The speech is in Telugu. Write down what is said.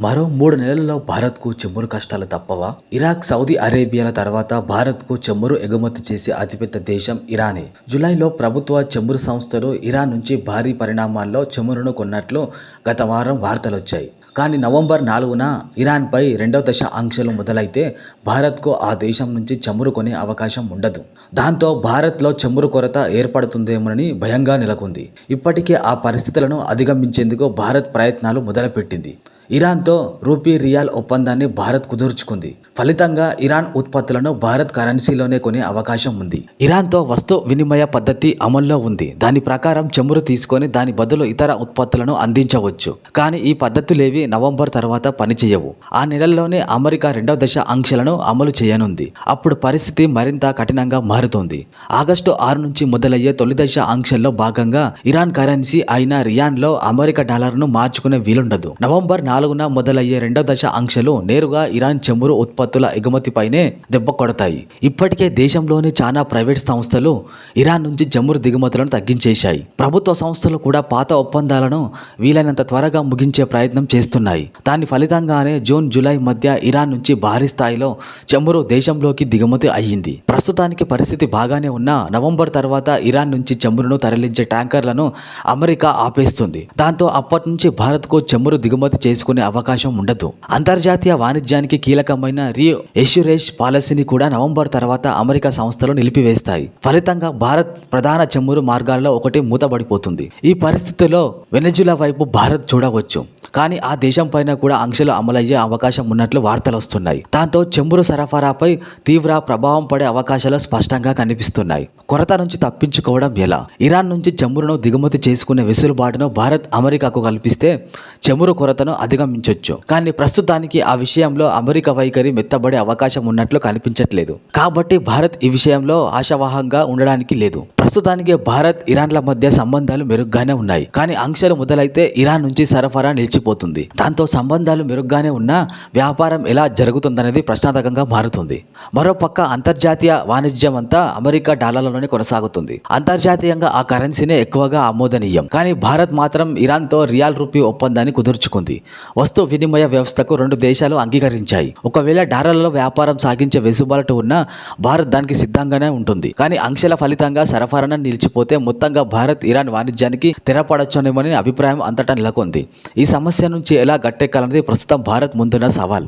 మరో మూడు నెలల్లో భారత్కు చెమురు కష్టాలు తప్పవా? ఇరాక్ సౌదీ అరేబియాల తర్వాత భారత్కు చెమురు ఎగుమతి చేసే అతిపెద్ద దేశం ఇరానే. జులైలో ప్రభుత్వ చెమురు సంస్థలు ఇరాన్ నుంచి భారీ పరిణామాల్లో చమురును కొన్నట్లు గత వారం వార్తలొచ్చాయి. కానీ నవంబర్ నాలుగున ఇరాన్పై రెండవ దశ ఆంక్షలు మొదలైతే భారత్కు ఆ దేశం నుంచి చమురు కొనే అవకాశం ఉండదు. దాంతో భారత్లో చమురు కొరత ఏర్పడుతుందేమోనని భయంగా నెలకొంది. ఇప్పటికే ఆ పరిస్థితులను అధిగమించేందుకు భారత్ ప్రయత్నాలు మొదలుపెట్టింది. ఇరాన్తో రూపీ రియాల్ ఒప్పందాన్ని భారత్ కుదుర్చుకుంది. ఫలితంగా ఇరాన్ ఉత్పత్తులను భారత్ కరెన్సీలోనే కొనే అవకాశం ఉంది. ఇరాన్తో వస్తు వినిమయ పద్ధతి అమల్లో ఉంది. దాని ప్రకారం చమురు తీసుకొని దాని బదులు ఇతర ఉత్పత్తులను అందించవచ్చు. కానీ ఈ పద్ధతులేవి నవంబర్ తర్వాత పనిచేయవు. ఆ నెలల్లోనే అమెరికా రెండవ దశ ఆంక్షలను అమలు చేయనుంది. అప్పుడు పరిస్థితి మరింత కఠినంగా మారుతోంది. ఆగస్టు ఆరు నుంచి మొదలయ్యే తొలి దశ ఆంక్షల్లో భాగంగా ఇరాన్ కరెన్సీ అయిన రియాన్లో అమెరికా డాలర్ను మార్చుకునే వీలుండదు. నవంబర్ నాలుగున మొదలయ్యే రెండవ దశ ఆంక్షలు నేరుగా ఇరాన్ చమురు ఉత్పత్తుల ఎగుమతిపైనే దెబ్బ కొడతాయి. ఇప్పటికే దేశంలోని చాలా ప్రైవేట్ సంస్థలు ఇరాన్ నుంచి చమురు దిగుమతులను తగ్గించేశాయి. ప్రభుత్వ సంస్థలు కూడా పాత ఒప్పందాలను వీలైనంత త్వరగా ముగించే ప్రయత్నం చేస్తున్నాయి. దాని ఫలితంగానే జూన్ జూలై మధ్య ఇరాన్ నుంచి భారీ స్థాయిలో చమురు దేశంలోకి దిగుమతి అయ్యింది. ప్రస్తుతానికి పరిస్థితి బాగానే ఉన్నా నవంబర్ తర్వాత ఇరాన్ నుంచి చమురును తరలించే ట్యాంకర్లను అమెరికా ఆపేస్తుంది. దాంతో అప్పటి నుంచి భారత్కు చమురు దిగుమతి తీసుకునే అవకాశం ఉండదు. అంతర్జాతీయ వాణిజ్యానికి కీలకమైన రియో ఎష్యూరేష్ పాలసీని కూడా నవంబర్ తర్వాత అమెరికా సంస్థలు నిలిపివేస్తాయి. ఫలితంగా భారత్ ప్రధాన చమురు మార్గాల్లో ఒకటి మూతబడిపోతుంది. ఈ పరిస్థితిలో వెనజులా వైపు భారత్ చూడవచ్చు. కానీ ఆ దేశం పైన కూడా ఆంక్షలు అమలయ్యే అవకాశం ఉన్నట్లు వార్తలు వస్తున్నాయి. దాంతో చెంబురు సరఫరాపై తీవ్ర ప్రభావం పడే అవకాశాలు స్పష్టంగా కనిపిస్తున్నాయి. కొరత నుంచి తప్పించుకోవడం ఎలా? ఇరాన్ నుంచి చెమురును దిగుమతి చేసుకునే వెసులుబాటును భారత్ అమెరికాకు కల్పిస్తే చమురు కొరతను అధిగమించవచ్చు కానీ ప్రస్తుతానికి ఆ విషయంలో అమెరికా వైఖరి మెత్తబడే అవకాశం ఉన్నట్లు కనిపించట్లేదు. కాబట్టి భారత్ ఈ విషయంలో ఆశావాహంగా ఉండడానికి లేదు. ప్రస్తుతానికి భారత్ ఇరాన్ల మధ్య సంబంధాలు మెరుగ్గానే ఉన్నాయి. కానీ ఆంక్షలు మొదలైతే ఇరాన్ నుంచి సరఫరా నిలిచిపోతుంది. దాంతో సంబంధాలు మెరుగ్గానే ఉన్నా వ్యాపారం ఎలా జరుగుతుందనేది ప్రశ్నార్థకంగా మారుతుంది. మరోపక్క అంతర్జాతీయ వాణిజ్యం అంతా అమెరికా డాలర్లలోనే కొనసాగుతుంది. అంతర్జాతీయంగా ఆ కరెన్సీనే ఎక్కువగా ఆమోదనీయం. కానీ భారత్ మాత్రం ఇరాన్తో రియాల్ రూపీ ఒప్పందాన్ని కుదుర్చుకుంది. వస్తు వినిమయ వ్యవస్థకు రెండు దేశాలు అంగీకరించాయి. ఒకవేళ డాలర్లలో వ్యాపారం సాగించే వెసుబాటు ఉన్నా భారత్ దానికి సిద్ధంగానే ఉంటుంది. కానీ ఆంక్షల ఫలితంగా సరఫరా సరఫరాను నిలిచిపోతే మొత్తంగా భారత్ ఇరాన్ వాణిజ్యానికి తెరపడచ్చునేమని అభిప్రాయం అంతటా నెలకొంది. ఈ సమస్య నుంచి ఎలా గట్టెక్కాలనేది ప్రస్తుతం భారత్ ముందున్న సవాల్.